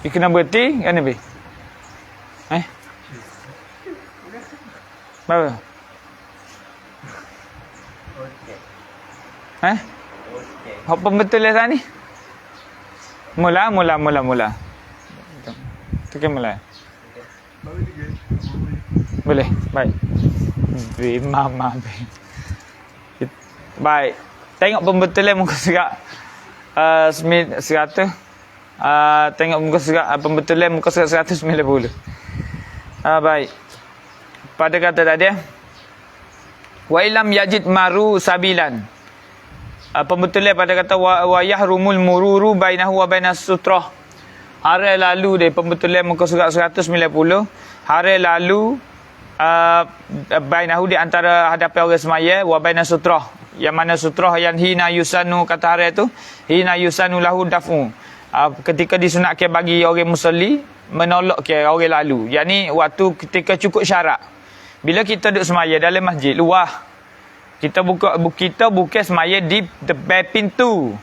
Dia kena berhenti, kan Nabi? Eh? Berapa? Eh? Apa betul lah ni? Mula, mula, mula, mula. Tekan mula. Boleh, baik. Bi mama bi. Baik. Tengok pembetulan muka surat uh, semil- seratus. Uh, tengok muka surat uh, pembetulan muka surat seratus sembilan puluh. Uh, baik. Pada kata tadi eh. Wa ilam yajid maru sabilan. Uh, pembetulan pada kata wa, wa yahrumul mururu bainahu wa bainas sutrah. Hari lalu dia pembetulan muka surat 190. Hari lalu uh, bainahu di antara hadapan orang semaya wa bainas sutrah. Yang mana sutrah yang hina yusanu kata hari tu hina yusanu lahu dafu. Uh, ketika disunatkan bagi orang musalli menolak ke orang lalu. Yang ni waktu ketika cukup syarat. Bila kita duduk semaya dalam masjid luah kita buka bu- kita bukan semaya di depan pintu.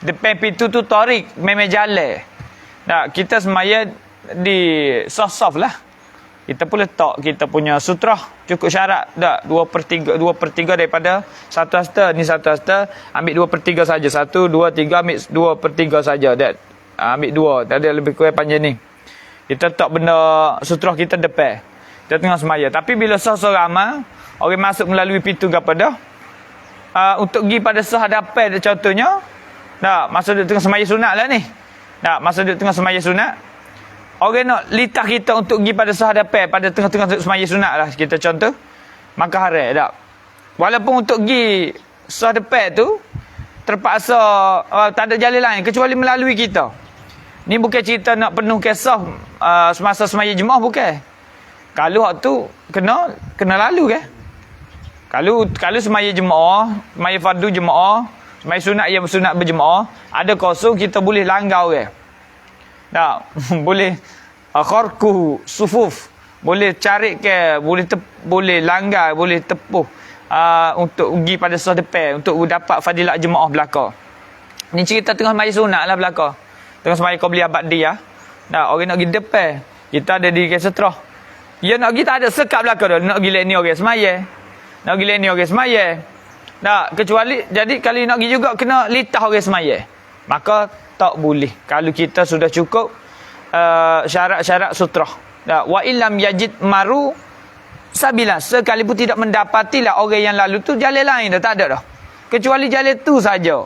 Depan pintu tu tarik memang jalan. Tak, kita semaya di soft-soft lah. Kita pun letak kita punya sutrah. Cukup syarat tak? Dua per tiga dua per tiga daripada satu hasta. Ni satu hasta. Ambil dua per tiga saja. Satu dua tiga. Ambil dua per tiga saja that ambil dua. Tak ada lebih kurang panjang ni. Kita letak benda sutrah kita depan. Kita tengah semaya. Tapi bila sah seorang orang masuk melalui pintu kepada uh, untuk pergi pada sehadapan contohnya tak? Masa duduk tengah semaya sunat lah ni. Tak? Masa duduk tengah semaya sunat Orang nak litah kita untuk pergi pada sehadapan pada tengah-tengah semaya sunat lah kita contoh. Maka haram tak? Walaupun untuk pergi sehadapan tu terpaksa uh, tak ada jalan lain kecuali melalui kita. Ni bukan cerita nak penuh kisah uh, semasa semaya jemaah bukan. Kalau hak tu kena kena lalu ke? Kalau kalau semaya jemaah, semaya fardu jemaah, semaya sunat yang sunat berjemaah, ada kosong kita boleh langgar orang. Tak, boleh uh, kharku sufuf. Boleh cari ke, boleh tep, boleh langgar, boleh tepuh uh, untuk pergi pada sah depan untuk dapat fadilat jemaah belaka. Ni cerita tengah semaya sunat lah belaka. Tengah semaya kau beli abad dia. Tak, orang nak pergi depan. Kita ada di kesetrah. Ya nak pergi tak ada sekat belaka dah. Nak pergi ni orang semaya. Nak pergi ni orang semaya. Tak, kecuali jadi kalau nak pergi juga kena litah orang semaya. Maka tak boleh kalau kita sudah cukup uh, syarat-syarat sutrah. Ya, wa illam yajid maru sabila sekalipun tidak mendapatilah orang yang lalu tu jalan lain dah tak ada dah. Kecuali jalan tu saja.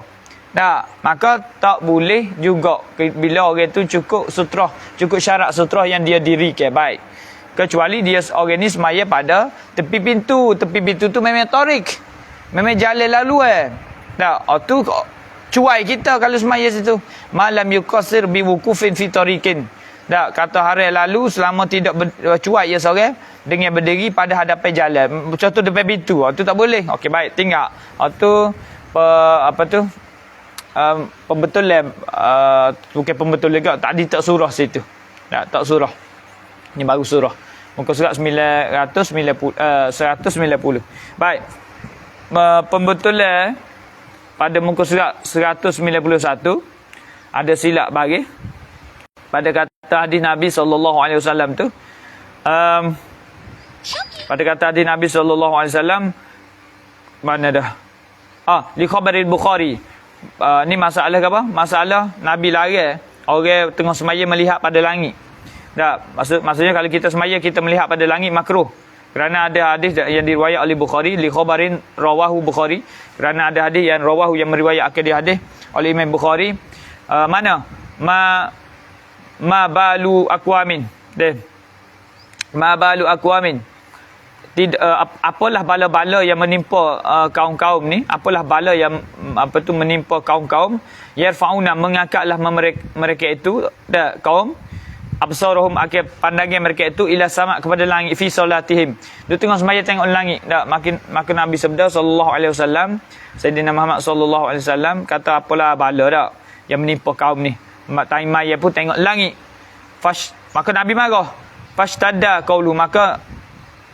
Tak, maka tak boleh juga bila orang tu cukup sutrah, cukup syarat sutrah yang dia dirikan baik. Kecuali dia orang ni semaya pada tepi pintu, tepi pintu tu memang torik. Memang jalan lalu eh. Tak, oh, tu cuai kita kalau semaya situ. Malam yukasir bi wukufin fi tariqin. Tak kata hari lalu selama tidak ber, cuai ya seorang dengan berdiri pada hadapan jalan. Contoh depan pintu. Tu tak boleh. Okey baik tinggal. Tu pe, apa tu? Um, pembetulan uh, bukan pembetulan juga tadi tak surah situ. Tak tak surah. Ni baru surah. Muka surat 990 uh, 190 baik. Uh, pembetulan pada muka surat 191 ada silap bagi. Pada kata hadis Nabi sallallahu alaihi wasallam tu um, pada kata hadis Nabi sallallahu alaihi wasallam mana dah? Ah di khabar Bukhari. Uh, ni masalah ke apa? Masalah Nabi lari orang tengah semaya melihat pada langit. Tak maksud maksudnya kalau kita semaya kita melihat pada langit makruh. Kerana ada hadis yang diriwayat oleh Bukhari li khabarin rawahu Bukhari kerana ada hadis yang rawahu yang meriwayatkan dia hadis oleh Imam Bukhari. Uh, mana? Ma ma balu aqwamin. Dan ma balu aqwamin. Tidak uh, apalah bala-bala yang menimpa uh, kaum-kaum ni? Apalah bala yang um, apa tu menimpa kaum-kaum? Yarfauna mengangkatlah mereka, mereka itu dah kaum absaruhum akhir pandangan mereka itu ila sama kepada langit fi solatihim dia tengah semaya tengok langit. Tak makin makin Nabi sabda sallallahu alaihi wasallam Sayyidina Muhammad sallallahu alaihi wasallam kata apalah bala dak yang menimpa kaum ni? Mak taimaya pun tengok langit. Fash, maka Nabi marah. Fastada qaulu maka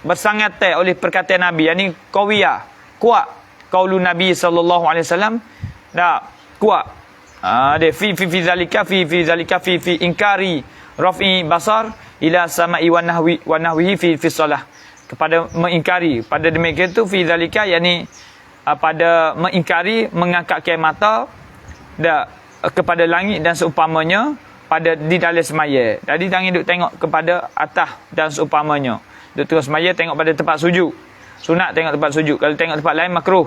bersangat oleh perkataan Nabi. Yakni qawiya kuat qaulu Nabi sallallahu alaihi wasallam. Dak kuat. Ah dia fi fi fi zalika fi fi zalika fi fi inkari rafi basar ila sama'i wa nahwi wa nahwihi fi fi salah. Kepada mengingkari pada demikian tu fi zalika yakni uh, pada mengingkari mengangkat mata dah uh, kepada langit dan seumpamanya pada di dalam semaya. Jadi jangan duk tengok kepada atas dan seumpamanya. Duk terus semaya tengok pada tempat sujud. Sunat tengok tempat sujud. Kalau tengok tempat lain makruh.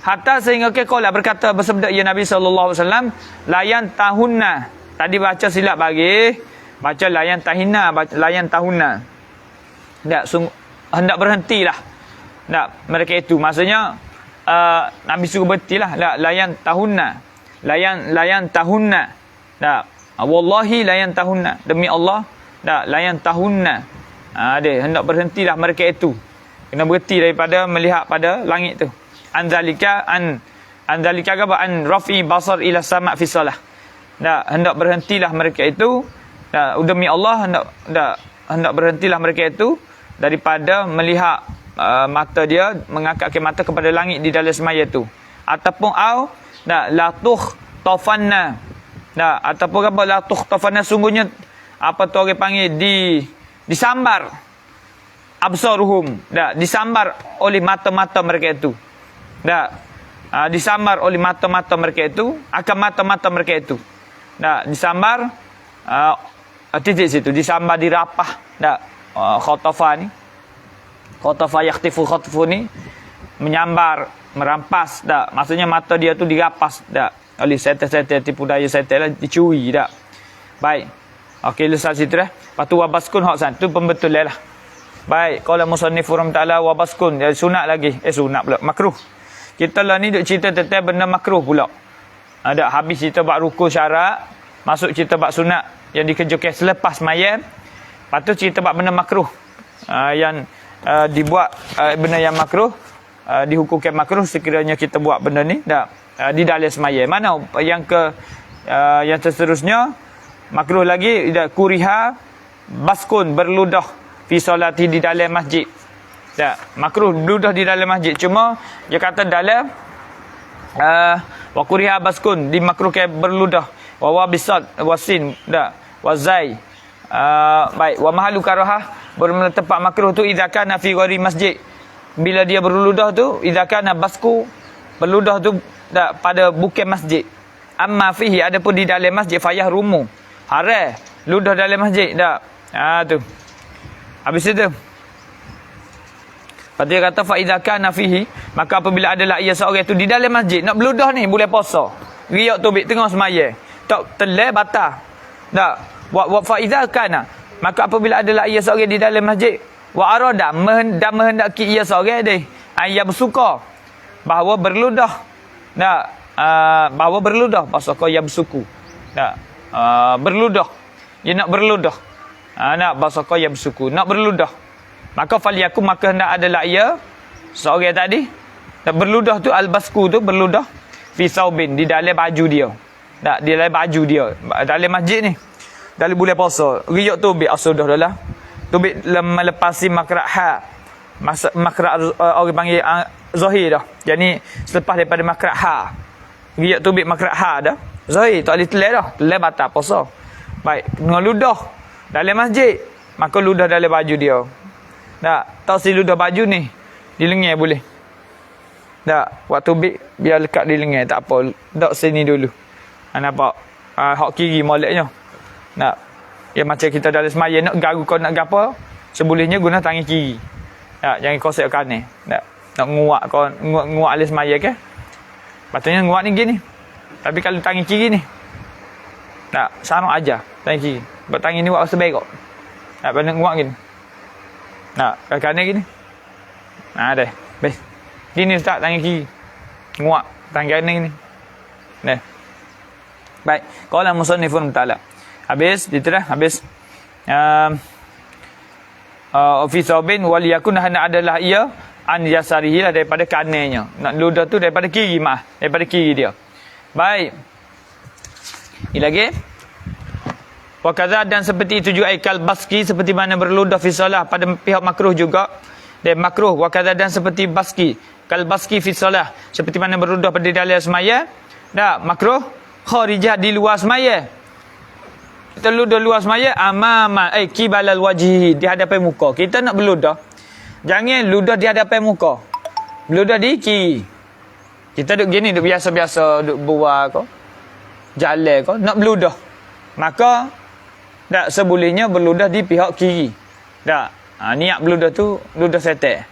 Hatta sehingga ke kaulah berkata bersabda ya Nabi sallallahu alaihi wasallam layan tahunna. Tadi baca silap bagi baca layan tahina layan tahunna. Tak hendak berhentilah. Tak mereka itu maksudnya uh, Nabi suruh berhentilah layan tahunna. Layan layan tahunna. Tak Ha, wallahi layan tahunna. Demi Allah, tak layan tahunna. Ha, dia hendak berhentilah mereka itu. Kena berhenti daripada melihat pada langit tu. Anzalika an anzalika apa an rafi basar ila sama fi salah. Tak hendak berhentilah mereka itu. Tak demi Allah hendak tak hendak berhentilah mereka itu daripada melihat uh, mata dia mengangkat mata kepada langit di dalam semaya tu. Ataupun au tak latuh tafanna Nah, ataupun apa la tukhtafana sungguhnya apa tu orang panggil di disambar absaruhum. Dah, disambar oleh mata-mata mereka itu. Dah, uh, disambar oleh mata-mata mereka itu, akan mata-mata mereka itu. Dah, disambar uh, titik situ, disambar dirapah. Dah, uh, khatafa ni. Khatafa yakhtifu khatfu ni menyambar, merampas. Dah, maksudnya mata dia tu dirapas. Dah oleh setel-setel tipu daya setel lah dicuri tak baik. Okey lesas situ dah. Lepas tu wabaskun hak san tu pembetul lah. Baik kalau musannif furum ta'ala wabaskun ya, sunat lagi. Eh sunat pula. Makruh. Kita lah ni duk cerita tentang benda makruh pula. Ada habis cerita bab rukun syarat masuk cerita bab sunat yang dikerjakan selepas mayat lepas tu cerita bab benda makruh uh, yang uh, dibuat uh, benda yang makruh uh, dihukumkan makruh sekiranya kita buat benda ni dah uh, di dalam semaya. Mana yang ke uh, yang seterusnya makruh lagi ida kuriha baskun berludah fi solati di dalam masjid. Tak, makruh ludah di dalam masjid. Cuma dia kata dalam uh, wa kuriha baskun di makruh ke berludah wa wabisat wasin dak wazai uh, baik. Wa mahalu karahah bermula tempat makruh tu idza kana fi ghairi masjid. Bila dia berludah tu idza kana basku berludah tu tak pada bukan masjid. Amma fihi adapun di dalam masjid fayah rumu. Haram ludah dalam masjid tak. Ha tu. Habis itu. Lepas dia kata faidha kana fihi maka apabila adalah ia seorang itu di dalam masjid nak beludah ni boleh puasa. Riak tubik tengah semaya tak telai batal tak. Wa wa faidha kana. Maka apabila adalah ia seorang di dalam masjid wa arada dan menghendaki ia seorang deh ayat bersuka. Bahawa berludah. Nak uh, bahawa berludah. Pasal kau yang bersuku. Nak uh, berludah. Dia nak berludah. Uh, nak pasal kau yang bersuku. Nak berludah. Maka faliyaku maka hendak adalah ia seorang tadi. Nak berludah tu albasku tu berludah. Fi saubin di dalam baju dia tak di dalam baju dia dalam masjid ni dalam bulan puasa riak tu bi asudah dah lah tu bi melepasi makrak ha makrak uh, orang panggil uh, zahir dah. Jadi selepas daripada makrak ha. Riak tu bit makrak ha dah. Zahir tak boleh telai dah. Telai batal puasa. Baik, dengan ludah dalam masjid, maka ludah dalam baju dia. Tak, tak si ludah baju ni di lengan boleh. Tak, waktu bit biar lekat di lengan tak apa. Tak sini dulu. Ha, nampak? Ha, hak kiri moleknya. Tak. Ya macam kita dalam semaya nak garu kau nak gapo, sebolehnya guna tangan kiri. Tak, jangan kosek kanan. Tak nak nguak kau nguak, nguak alis maya ke patutnya nguak ni gini tapi kalau tangan kiri ni tak sama aja tangan kiri buat tangan ni buat sebaik kok tak pada nguak gini nak kat kanan gini nah deh bes gini tak tangan kiri nguak tangan kanan gini deh baik qala musannifun ta'ala habis diterah habis um, uh, fi saubin wal yakun hana adalah ia an yasarihi lah daripada kanannya. Nak ludah tu daripada kiri mah, daripada kiri dia. Baik. Ini lagi. Wa kadza dan seperti itu juga ikal baski seperti mana berludah fi salah pada pihak makruh juga. Dan makruh wa kadza dan seperti baski kal baski fi salah seperti mana berludah pada dalam semaya. Dah makruh kharijah di luar semaya. Kita ludah luar semaya amama eh kibalal wajhi di hadapan muka. Kita nak berludah jangan ludah di hadapan muka. Berludah di kiri kita duduk gini duduk biasa-biasa duduk buat kau jalan kau nak berludah maka tak sebolehnya berludah di pihak kiri. Tak ha, niat berludah tu ludah setek.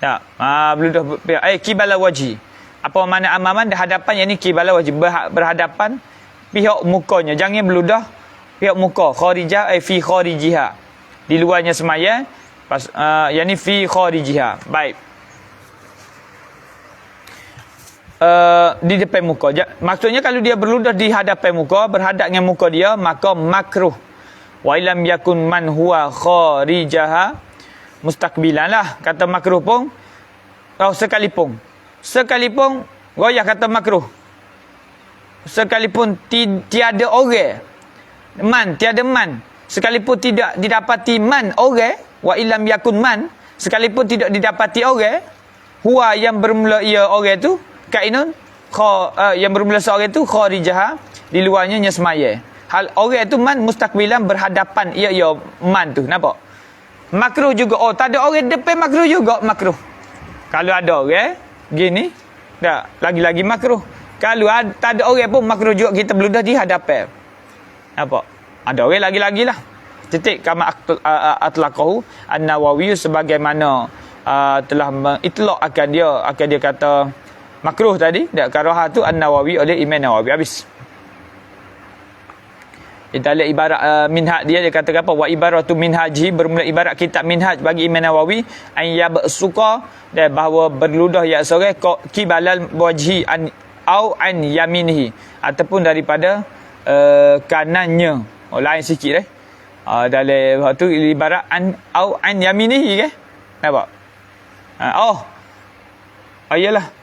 Tak ha, berludah pihak eh kibala wajhi apa mana amaman? Di hadapan yang ni kibala wajib berhadapan pihak mukanya. Jangan berludah pihak muka. Kharijah ai fi kharijiha di luarnya semaya pas uh, yang ni fi kharijiha baik. Uh, di depan muka. Maksudnya kalau dia berludah di hadapan muka berhadap dengan muka dia maka makruh. Wa ilam yakun man huwa kharijaha mustaqbilan lah. Kata makruh pun oh sekalipun sekalipun goyah kata makruh. Sekalipun ti, tiada orang man tiada man. Sekalipun tidak didapati man orang wa illam yakun man sekalipun tidak didapati orang huwa yang bermula ia orang tu kainun kha uh, yang bermula seorang tu kharijah di luarnya nya semaya. Hal orang tu man mustaqbilan berhadapan ia ia man tu nampak? Makruh juga. Oh tak ada orang depan makruh juga makruh. Kalau ada orang gini tak lagi-lagi makruh kalau ada, tak ada orang pun makruh juga kita beludah di hadapan apa? Ada orang lagi-lagi lah. Titik kama atlaqahu an-Nawawi sebagaimana uh, telah mengitlaq akan dia akan dia kata makruh tadi dak karaha tu an-Nawawi oleh Imam Nawawi habis. Lihat ibarat uh, minhaj dia dia kata apa wa ibaratu minhaji bermula ibarat kitab minhaj bagi Imam Nawawi an yab suka dan bahawa berludah ya sore kibalal wajhi an au an yaminihi ataupun daripada uh, kanannya. Oh lain sikit eh. Uh, dalam waktu ibarat an au an yaminihi ke? Nampak? Uh, oh. Oh iyalah.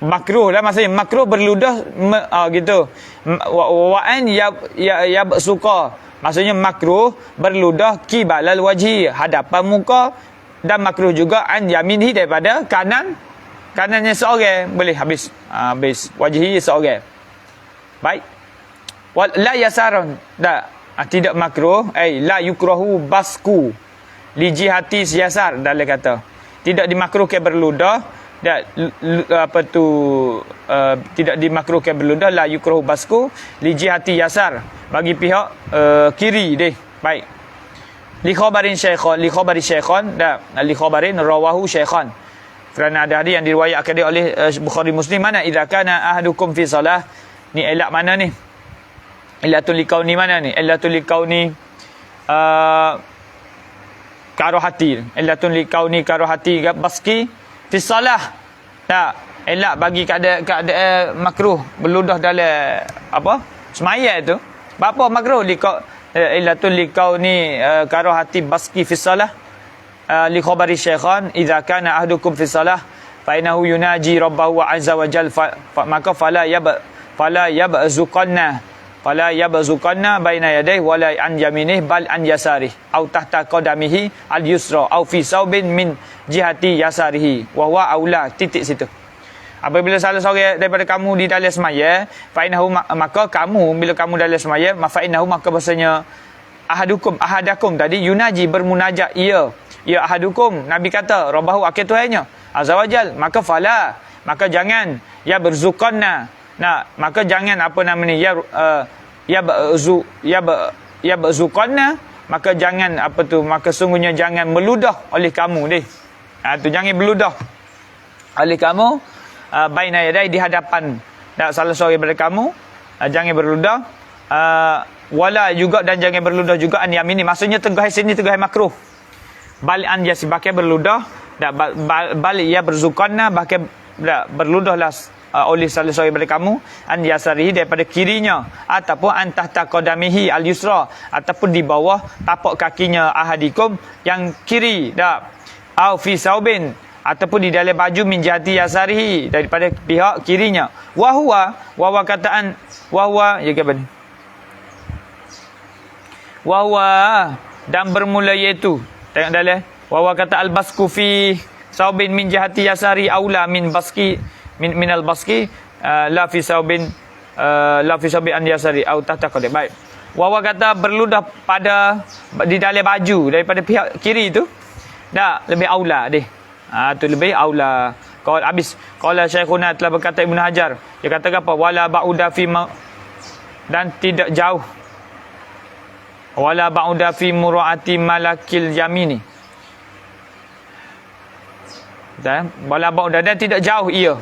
Makruh lah maksudnya makruh berludah me, uh, gitu. Wa, wa an ya ya, ya suka. Maksudnya makruh berludah kibalal wajhi hadapan muka. Dan makruh juga an yaminihi daripada kanan kanannya seorang. Boleh habis uh, habis wajhi seorang. Baik. La yasaron da ah, tidak makruh. Ai la yukrahu basku. Li jihati siasar dalam kata. Tidak dimakruhkan berludah dan apa tu uh, tidak dimakruhkan berludah la yukrahu basku li jihati yasar. Bagi pihak uh, kiri deh. Baik. Li khabarin syaikhan li khabari syaikhan da li khabarin rawahu syaikhan. Kerana ada hadis yang diriwayatkan oleh uh, Bukhari Muslim mana idza kana ahadukum fi salah ni elak mana ni? Illatul likau ni mana ni? Illatul likau ni uh, karo hati. Illatul likau ni karo hati baski fi salah. Tak. Elak bagi keadaan keadaan makruh berludah dalam apa? Semaya tu. Apa makruh likau illatul likau ni uh, karo hati baski fi salah. Uh, li khabari syaikhan idza kana ahdukum fi salah fa yunaji rabbahu azza wa jalla fa, maka fala yab fala yabzuqanna fala yabzuqanna baina yadayhi wala an yaminih bal an yasarih. Au tahta qadamihi al yusra au fi saubin min jihati yasarihi. Wa huwa aula titik situ. Apabila salah seorang daripada kamu di dalam semaya fa innahu maka kamu bila kamu dalam semaya fa innahu maka bahasanya ahadukum ahadakum tadi yunaji bermunajat ia. Ya ahadukum nabi kata rabbahu akil tuhannya. Azza wajal maka fala maka jangan. Ya berzuqanna Nah, maka jangan apa nama ni ya uh, ya zu ya ya zuqanna maka jangan apa tu maka sungguhnya jangan meludah oleh kamu deh. Ha tu jangan meludah oleh kamu uh, baina yadai di hadapan. Tak salah seorang daripada kamu uh, jangan berludah uh, wala juga dan jangan berludah juga an yamin ni. Maksudnya tengah sini tengah makruh. Bal an ya sebagai berludah dak bal, ya berzukanna bahkan berludahlah uh, oleh salah seorang daripada kamu an yasarihi daripada kirinya ataupun an tahta qadamihi al yusra ataupun di bawah tapak kakinya ahadikum yang kiri dak au fi saubin ataupun di dalam baju min jati daripada pihak kirinya. Wa huwa wa wa kataan wa huwa ya ke bani wa huwa dan bermula iaitu tengok dalam wa wa kata al basku fi saubin min jihati yasari aula min baski min minal baski uh, la fi saubin uh, la fi sabi an yasari au tahta qadim baik. Wawa kata berludah pada di dalam baju daripada pihak kiri tu dah lebih aula deh ha tu lebih aula. Kalau habis kalau Syekhuna telah berkata Ibn Hajar dia kata apa? Wala ba'uda fi dan tidak jauh. Wala ba'uda fi muraati malakil yamini. Dan wala ba'uda dan tidak jauh ia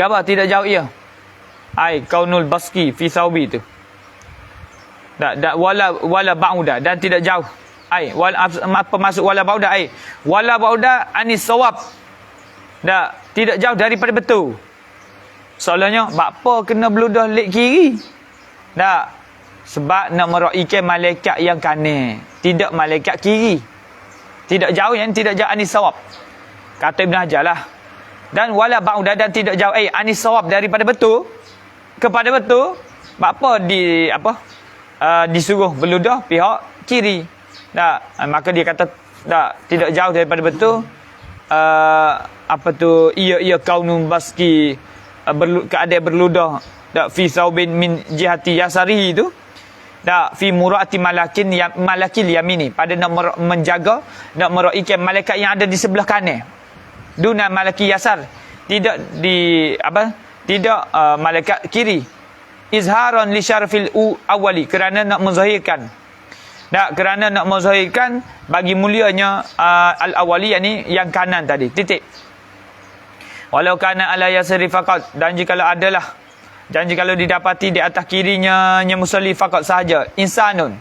Gapa tidak jauh ia? Ai kaunul baski fi saubi tu. Tak tak wala wala ba'uda dan tidak jauh. Ai wal apa masuk wala ba'uda? Ai wala ba'uda anis sawab. Tak tidak jauh daripada betul. Soalnya apa kena beludah lek kiri? Tak sebab nak meraikan malaikat yang kanan tidak malaikat kiri. Tidak jauh yang tidak jauh anis sawab. Kata Ibn Hajar lah dan wala ba'uda dan tidak jauh ai anis sawab daripada betul kepada betul apa di apa uh, disuruh beludah pihak kiri. Tak uh, maka dia kata tak tidak jauh daripada betul uh, apa tu ia ia kaunun baski uh, berlu, keadaan berludah. Tak fi saubin min jihati yasari itu tak fi murati malakin ya, malakil yamini. Pada nak menjaga nak meraikan malaikat yang ada di sebelah kanan duna malaki yasar. Tidak di apa? Tidak uh, malaikat kiri. Izharan li syarfil awali. Kerana nak menzahirkan. Tak kerana nak menzahirkan bagi mulianya uh, al awali yakni yang kanan tadi. Titik. Walau kana ala yasri faqat. Dan jika adalah dan jika didapati di atas kirinya nya musalli faqat sahaja. Insanun.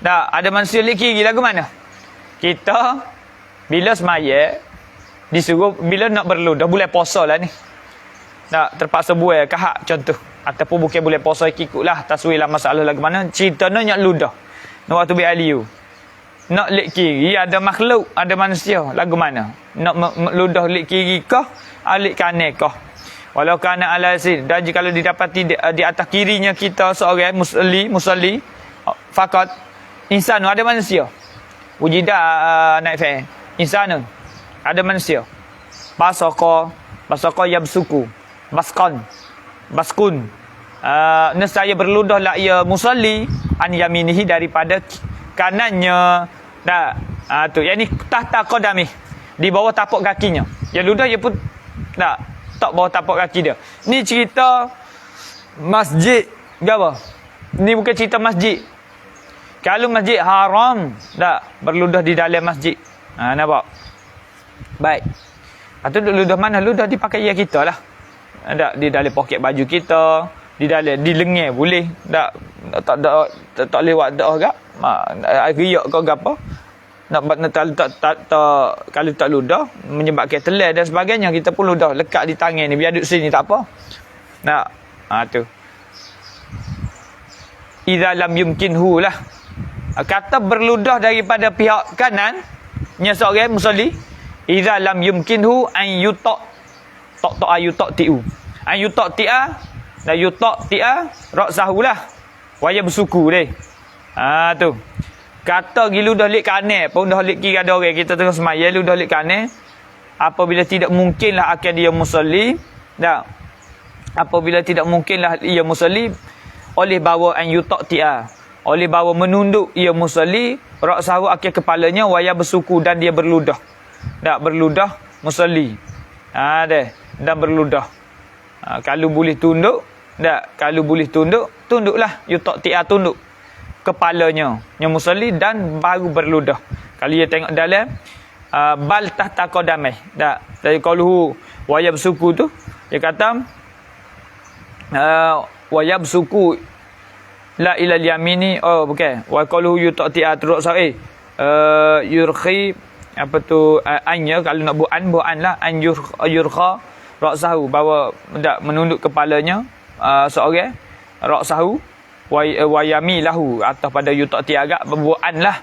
Tak ada manusia di kiri lagu mana? Kita bila semaya disuruh bila nak berlu dah boleh puasa lah ni. Nak terpaksa buai kahak contoh. Ataupun bukan boleh puasa ikutlah taswir lah masalah lagu mana. Cerita nak ludah. Nak waktu bi aliu nak lek kiri ada makhluk ada manusia lagu mana. Nak ludah lek kiri kah alik kanan kah. Walau kana ala sin dan jika kalau didapati di, di atas kirinya kita seorang musalli musalli fakat insan ada manusia. Wujida uh, naik fa insan ada manusia. Basaka basaka yabsuku baskon. Baskun. Uh, nescaya berludahlah ia musalli an yaminihi daripada kanannya. Dah. Uh, tu. Yang ni tahta qadami. Di bawah tapak kakinya. Yang ludah ia pun tak. Tak bawah tapak kaki dia. Ni cerita masjid apa ni bukan cerita masjid. Kalau masjid haram tak. Berludah di dalam masjid. Ha nampak baik. Atau ludah mana? Ludah dipakai ya kita lah. Tak di dalam poket baju kita. Di dalam di lengan boleh. Tak tak tak tak, tak lewat dah agak. Mak riak kau apa? Nak nak tak, tak, tak, tak, kalau tak ludah menyebabkan telan dan sebagainya kita pun ludah lekat di tangan ni. Biar duduk sini tak apa. Nak ha tu. Idza lam yumkinhu lah. Kata berludah daripada pihak kanan nya seorang musalli idza lam yumkinhu an yuta tok tok ayu tok tiu. Ayu tok tia. Dan yu tok tia rok sahulah. Waya bersuku deh. Ha tu. Kata gilu dah lik kane pun dah lik kiri ada orang. Kita tengah semaya lu dah lik kane apabila tidak mungkinlah akan dia musalli dah. Apabila tidak mungkinlah ia musalli oleh bawa an yutak tia. Oleh bawa menunduk ia musalli rok sahu akhir kepalanya waya bersuku dan dia berludah tak berludah musalli ha deh dan berludah. Ha, kalau boleh tunduk, tak. Kalau boleh tunduk, tunduklah. You tak tiap tunduk kepalanya yang musalli dan baru berludah. Kalau dia tengok dalam uh, bal tahta qadamai. Tak. Dari qaluhu wayab suku tu dia kata uh, wayab suku la ila yamini oh bukan wa qaluhu yutati atruk sa eh uh, yurkhi apa tu uh, anya kalau nak buan buan lah. An yurkha ra'sahu bahawa hendak menunduk kepalanya uh, seorang ra'sahu uh, wa yami lahu. Atau pada yutati agak berbuanlah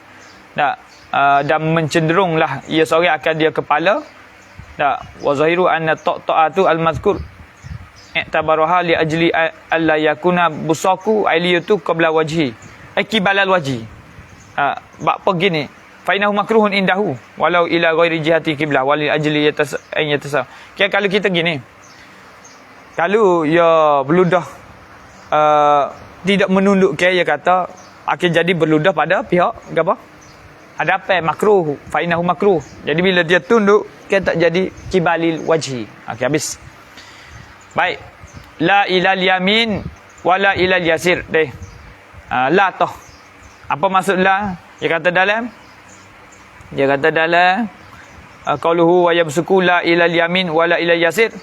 tak uh, dan mencenderunglah ia seorang akan dia kepala. Tak wa zahiru anna ta'atu al-mazkur. I'tabaraha li ajli alla yakuna busaku ailiyatu qabla wajhi. Akibalal wajhi. Ha bab pergi ni fa innahu makruhun indahu walau ila ghairi jihati qiblah wal ajli yatas yatas kira kalau kita gini kalau ya beludah uh, tidak menunduk ke dia kata akan jadi berludah pada pihak apa? Ada apa? Makruh. Fa'inahu makruh. Jadi bila dia tunduk, dia tak jadi kibalil wajhi. Okey, habis. Baik. La ilal yamin wala ilal yasir. Deh. Uh, la toh. Apa maksud la? Dia kata dalam. Dia kata dalam. Uh, qauluhu wa yabsuku la ilal yamin wala ilal yasir.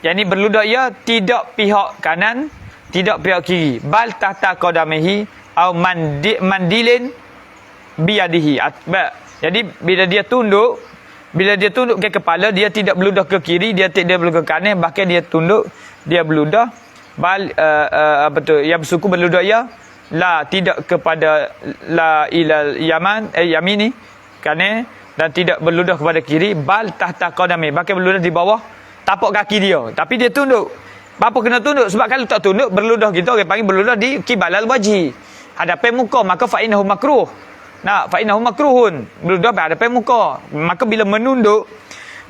Yang ni berludah ia tidak pihak kanan, tidak pihak kiri. Bal tahta qadamihi au mandi, mandilin biadihi. Jadi bila dia tunduk, bila dia tunduk ke kepala, dia tidak beludah ke kiri, dia tidak beludah ke kanan, bahkan dia tunduk, dia beludah bal uh, uh, apa tu? Yang bersuku beludah ya la tidak kepada la ilal yaman eh yamini kanan dan tidak beludah kepada kiri bal tahta qadami. Bahkan beludah di bawah tapak kaki dia. Tapi dia tunduk. Apa kena tunduk? Sebab kalau tak tunduk berludah kita orang panggil berludah di kibalal wajhi. Hadapan muka maka fa innahu makruh. Nak fa innahu makruhun. Berludah hadapan muka. Maka bila menunduk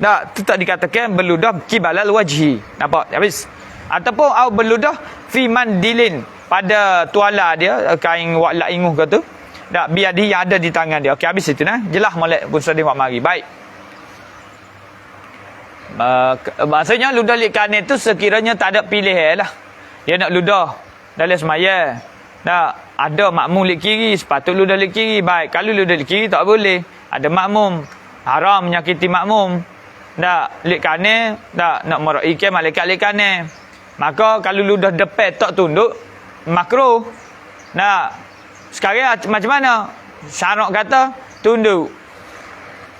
nak tetap dikatakan berludah kibalal wajhi. Nampak? Habis. Ataupun au berludah fi mandilin. Pada tuala dia kain wak la inguh kata tak biar dia ada di tangan dia okey habis itu nah jelas molek pun sedih mak mari baik Uh, maksudnya ludah lik kanan tu sekiranya tak ada pilihan lah. Dia nak ludah dalam semaya. Nak ada makmum lik kiri, sepatut ludah lik kiri. Baik, kalau ludah lik kiri tak boleh. Ada makmum. Haram menyakiti makmum. Tak, lik kanan, tak nak meraikan malaikat lik kanan. Maka kalau ludah depan tak tunduk, makruh. Nak, sekarang macam mana? Syarak kata, tunduk.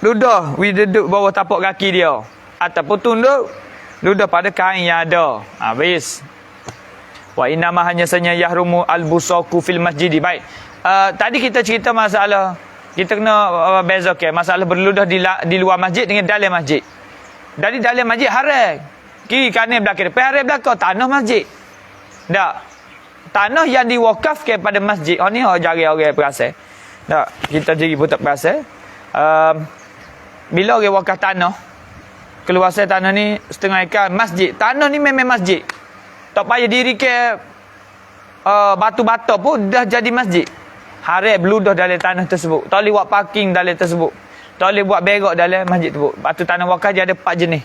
Ludah, we duduk bawah tapak kaki dia ataupun tunduk ludah pada kain yang ada. Habis. Wa inama hanya sanya yahrumu al-busaku fil masjid. Baik. Uh, tadi kita cerita masalah kita kena uh, beza ke masalah berludah di, di luar masjid dengan dalam masjid. Dari dalam masjid haram. Kiri kanan belakang depan haram belakang tanah masjid. Tak. Tanah yang diwakaf ke pada masjid. Oh ni oh jari orang perasa. Tak. Kita jadi pun tak perasa. Um, bila orang wakaf tanah keluasan tanah ni setengah ekar masjid. Tanah ni memang masjid. Tak payah diri ke uh, batu-batu pun dah jadi masjid. Harap beludah dalam tanah tersebut. Tak boleh buat parking dalam tersebut. Tak boleh buat berak dalam masjid tersebut. Batu tanah wakaf dia ada empat jenis.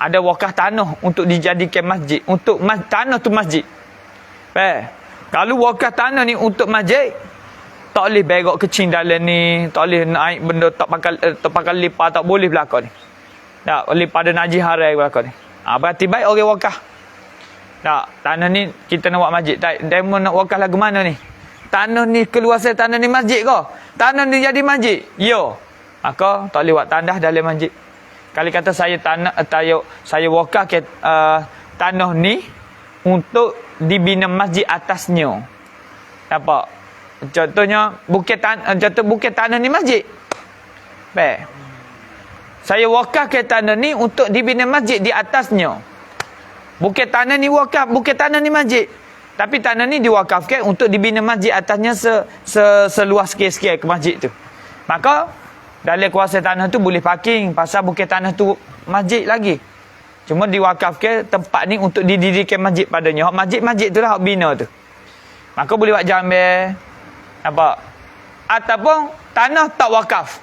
Ada wakaf tanah untuk dijadikan masjid. Untuk mas tanah tu masjid. Eh, kalau wakaf tanah ni untuk masjid, tak boleh berak kecil dalam ni. Tak boleh naik benda tak pakai, eh, tak pakai lipat. Tak boleh belakang ni. Tak, oleh pada najis harai belakang ni. Ha, berarti baik orang wakah. Tak, tanah ni kita nak buat masjid. Tak, demo nak wakah lagu mana ni? Tanah ni keluasan tanah ni masjid ke? Tanah ni jadi masjid? Yo. Maka tak boleh buat tandah dalam masjid. Kali kata saya tanah tayo saya wakah ke uh, tanah ni untuk dibina masjid atasnya. Apa? Contohnya bukit tan contoh bukit tanah ni masjid. Baik. Saya wakaf ke tanah ni untuk dibina masjid di atasnya. Bukit tanah ni wakaf, bukit tanah ni masjid. Tapi tanah ni diwakafkan untuk dibina masjid atasnya se, se, seluas sikit-sikit ke masjid tu. Maka, dalam kuasa tanah tu boleh parking pasal bukit tanah tu masjid lagi. Cuma diwakafkan tempat ni untuk didirikan masjid padanya. Masjid-masjid tu lah bina tu. Maka boleh buat jambe. Apa? Ataupun tanah tak wakaf.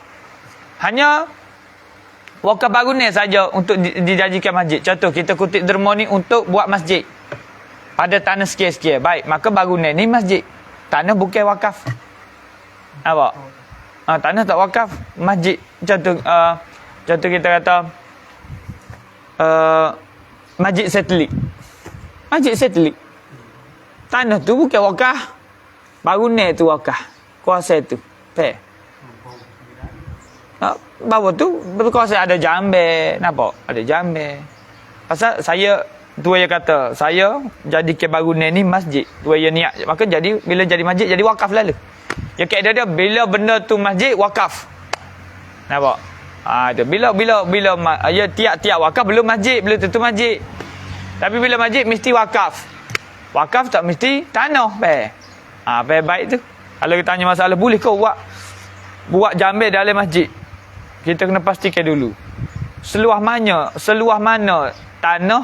Hanya wakaf bangunan saja untuk dijadikan masjid. Contoh kita kutip derma ni untuk buat masjid. Pada tanah sikit-sikit. Baik, maka bangunan ni masjid. Tanah bukan wakaf. Apa? Ha, tanah tak wakaf, masjid. Contoh uh, contoh kita kata uh, masjid satelit. Masjid satelit. Tanah tu bukan wakaf. Bangunan tu wakaf. Kuasa tu. Faham? bawah tu berkuasa ada jambe nampak ada jambe pasal saya tu yang kata saya jadi ke bangunan ni masjid tu yang niat maka jadi bila jadi masjid jadi wakaf lalu ya kaedah dia bila benda tu masjid wakaf nampak ha tu bila bila bila ya tiap-tiap wakaf belum masjid belum tentu masjid. Tapi bila masjid mesti wakaf. Wakaf tak mesti tanah be ha baik tu. Kalau kita tanya masalah boleh kau buat? Buat jambe dalam masjid. Kita kena pastikan dulu. Seluah mana seluah mana tanah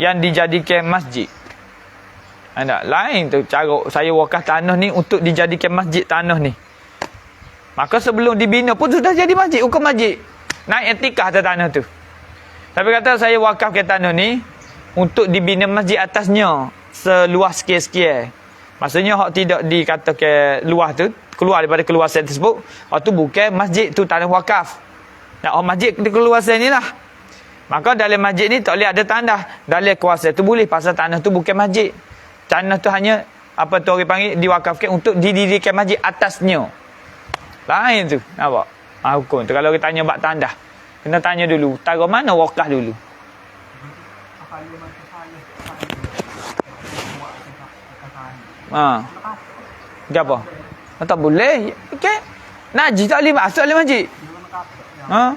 yang dijadikan masjid. Ada lain tu cara saya wakaf tanah ni untuk dijadikan masjid tanah ni. Maka sebelum dibina pun sudah jadi masjid, hukum masjid. Naik etikah atas tanah tu. Tapi kata saya wakaf ke tanah ni untuk dibina masjid atasnya seluas sikit-sikit. Maksudnya hak tidak dikatakan luas tu keluar daripada keluasan tersebut, hak tu bukan masjid tu tanah wakaf. Nak oh masjid di keluasan ni lah. Maka dalam masjid ni tak boleh ada tanah. Dalam kuasa tu boleh pasal tanah tu bukan masjid. Tanah tu hanya apa tu orang panggil diwakafkan untuk didirikan masjid atasnya. Lain tu. Nampak? Ha, hukum tu. Kalau kita tanya bak tandah. Kena tanya dulu. Tara mana wakaf dulu? Ha. Dia apa? Ha, tak boleh. Okay. Najis tak boleh masuk dalam masjid. Ha?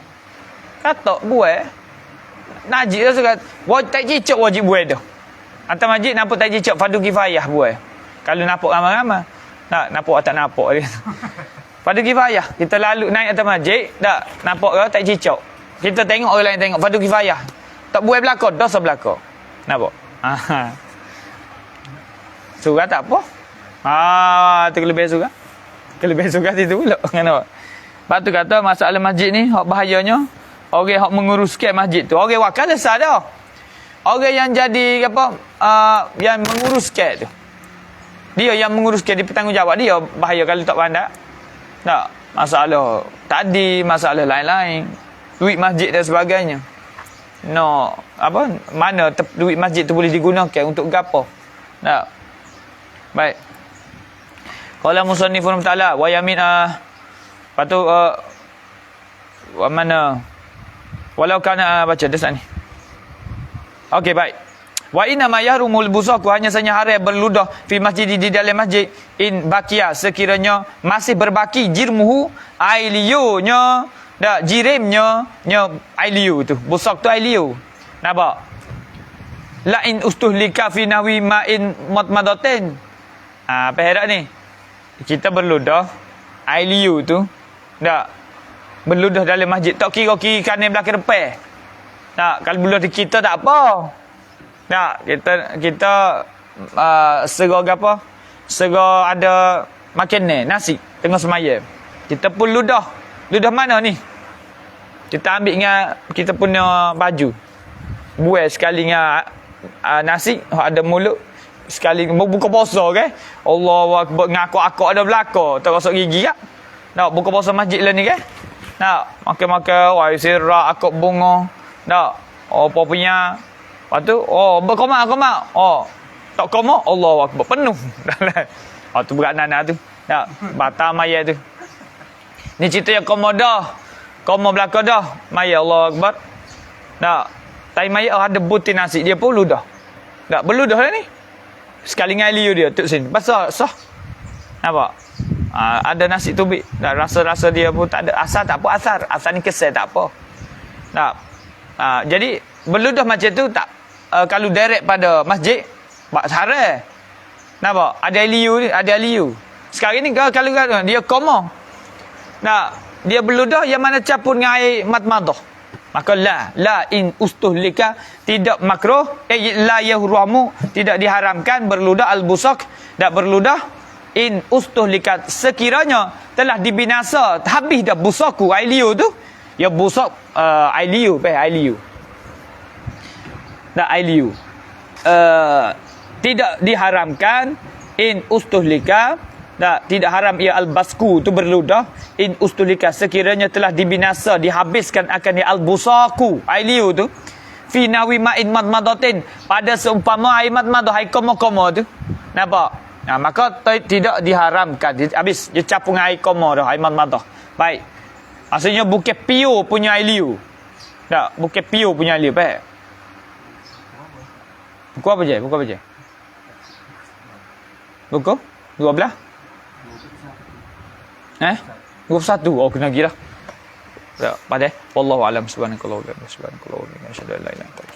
Kata buat. Najis tu suka. Tak cicak wajib buat tu. Atas masjid nampak tak cicak fardu kifayah buat. Kalau nampak ramai-ramai. Nak nampak tak nampak dia. Fardu kifayah. Kita lalu naik atas masjid. Tak nampak ke tak cicak. Kita tengok orang lain tengok. Fardu kifayah. Tak buat belakang. Dosa belakang. Nampak? Ha. Surah tak apa. Ah, tu kelebihan surah. Kelebihan surah itu pula. Kenapa? Lepas tu kata masalah masjid ni, hak bahayanya, orang hak menguruskan masjid tu. Orang wakil lesah dah. Orang yang jadi apa, uh, yang menguruskan tu. Dia yang menguruskan, dia bertanggungjawab. Dia bahaya kalau tak pandai. Tak. Masalah tadi, masalah lain-lain. Duit masjid dan sebagainya. No, apa, mana tep, duit masjid tu boleh digunakan untuk gapo? Tak. Baik. Qala musannifun ta'ala wa yamin uh, Lepas tu uh, mana walau kana uh, baca desak ni. Okey baik. Wa inna ma yahrumul busaku hanya saja haram berludah fi masjid di dalam masjid in bakia sekiranya masih berbaki jirmuhu ailiyunya dak jirimnya nya ailiyu tu busak tu ailiyu nampak la in ustuhlika fi nawi ma in matmadatin ah apa herak ni kita berludah ailiyu tu tak. Berludah dalam masjid. Tak kira kiri kanan belakang depan. Tak. Kalau berludah di kita tak apa. Tak. Kita kita uh, serga apa? Serga ada makan ni. Nasi. Tengah semaya. Kita pun ludah. Ludah mana ni? Kita ambil dengan kita punya baju. Buat sekali dengan uh, nasi. Ada mulut. Sekali buka puasa ke? Allah ngaku-aku ada belakang. Tak rasa gigi tak? Nak buka puasa masjid lah ni ke? Nak makan-makan wai sirah akak bunga. Nak apa punya? Lepas tu, oh, berkomak, komak. Oh, tak komak, Allah Akbar. Penuh. oh, tu berat nana tu. Nak, batal maya tu. Ni cerita yang komodah. Komo belakang dah. Maya Allah Akbar. Nak, tapi maya ada butir nasi. Dia pun ludah. Tak, berludah lah ni. Sekali ngali dia. Tuk sini. Pasal, sah. Nampak? Uh, ada nasi tubik dan rasa-rasa dia pun tak ada asal tak apa asal asal ni kesel tak apa nah uh, jadi berludah macam tu tak uh, kalau direct pada masjid bak sare napa ada liu ni ada liu sekarang ni kalau kalau dia koma nah dia berludah yang mana campur dengan air matmadah maka la la in ustuhlika tidak makruh. Eh la yahramu tidak diharamkan berludah al-busak tak berludah in ustuhlikat sekiranya telah dibinasa habis dah busaku ailiu tu ya busak uh, ailiu pe ailiu dah ailiu uh, tidak diharamkan in ustuhlika tak, tidak haram ia albasku tu berludah in ustulika sekiranya telah dibinasa dihabiskan akan di albusaku ailiu tu fi nawi ma'in madmadatin pada seumpama air madmadah air komo-komo tu nampak Nah, maka tidak diharamkan. Habis dia capung air koma dah, air madah. Baik. Maksudnya bukan piu punya air liu. Tak, bukan piu punya air liu. Baik. Buku apa je? Buku apa je? Dua belah? Eh? Dua satu. Oh, kena gila. Tak, pada. Wallahu alam subhanakallahu wa bihamdihi subhanakallahu wa bihamdihi.